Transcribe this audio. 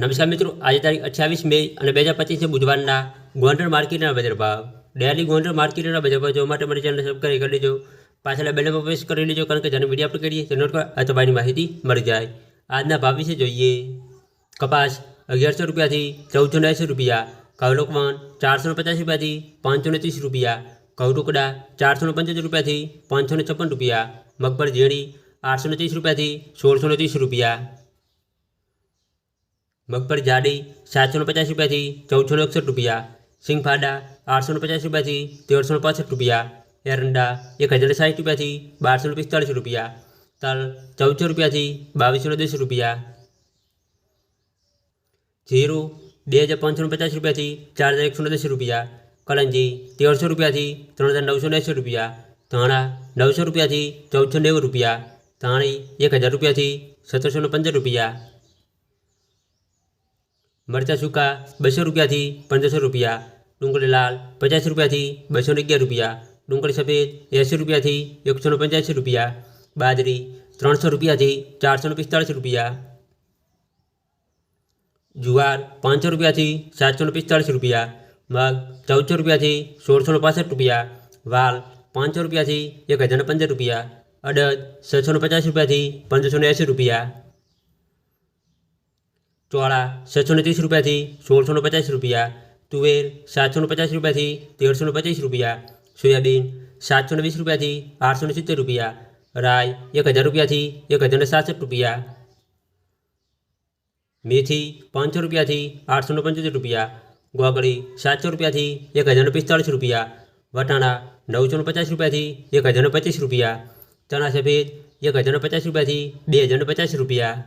નમસ્કાર મિત્રો, આજે તારીખ અઠ્યાવીસ મે અને બે હજાર પચીસને બુધવારના ગોંડલ માર્કેટના બજાર ભાવ. ડેલી ગોંડલ માર્કેટના બજાર ભાવ જોવા માટે મારી ચેનલ સબસ્ક્રાઈબ કરી લેજો પાછળ બેલમાં પ્રવેશ કરી લેજો, કારણ કે જેને વીડિયો આપણે કરીએ તે નોટ આ તમારી માહિતી મળી જાય. આજના ભાવ વિશે જોઈએ. કપાસ અગિયારસો રૂપિયાથી ચૌદસો એંસી રૂપિયા કવલોકવાન ચારસો પચાસ રૂપિયાથી પાંચસો ત્રીસ રૂપિયા કવટુકડા ચારસો પંચોતેર રૂપિયાથી પાંચસો છપ્પન રૂપિયા, મગફળ ઝીણી આઠસો ત્રીસ રૂપિયાથી સોળસો ને ત્રીસ રૂપિયા. મગફળી જાડી સાતસો પચાસ રૂપિયાથી ચૌદસો ને એકસઠ રૂપિયા, સિંગફાડા આઠસો ને પચાસ રૂપિયાથી તેરસો પાસઠ રૂપિયા, એરંડા એક હજાર સાઠ રૂપિયાથી બારસો પિસ્તાળીસ રૂપિયા, તલ ચૌદસો રૂપિયાથી બાવીસો દસ રૂપિયા, જીરું બે હજાર પાંચસો પચાસ રૂપિયાથી ચાર હજાર એકસો દસ રૂપિયા, કલંજી તેરસો રૂપિયાથી ત્રણ હજાર નવસો એંસી રૂપિયા, ધાણા નવસો રૂપિયાથી ચૌદસો નેવું રૂપિયા, ધાણી એક હજાર રૂપિયાથી સત્તરસો પંદર રૂપિયા મરચાં સૂકા બસો રૂપિયાથી પંદરસો રૂપિયા ડુંગળી લાલ પચાસ રૂપિયાથી બસો ને અગિયાર રૂપિયા ડુંગળી સફેદ એંસી રૂપિયાથી એકસો ને પંચ્યાસી રૂપિયા બાજરી ત્રણસો રૂપિયાથી ચારસો ને પિસ્તાળીસ રૂપિયા જુવાર પાંચસો રૂપિયાથી સાતસો ને પિસ્તાળીસ રૂપિયા મગ ચૌદસો રૂપિયાથી સોળસો ને પાસઠ રૂપિયા વાલ પાંચસો રૂપિયાથી એક હજાર ને પંદર રૂપિયા અડદ છસો ને પચાસ રૂપિયાથી પંદરસો ને એંસી રૂપિયા ચોળા છસો ને ત્રીસ રૂપિયાથી સોળસો ને પચાસ રૂપિયા તુવેર સાતસો ને પચાસ રૂપિયાથી તેરસો ને પચીસ રૂપિયા સોયાબીન સાતસો ને વીસ રૂપિયાથી આઠસો ને સિત્તેર રૂપિયા રાય એક હજાર રૂપિયાથી એક હજાર ને સાસઠ રૂપિયા મેથી પાંચસો રૂપિયાથી આઠસો ને પંચોતેર રૂપિયા ગોગળી સાતસો રૂપિયાથી એક હજાર ને પિસ્તાળીસ રૂપિયા વટાણા નવસો ને પચાસ રૂપિયાથી એક હજાર ને પચીસ રૂપિયા ચણા સફેદ એક હજાર ને પચાસ રૂપિયાથી બે હજાર ને પચાસ રૂપિયા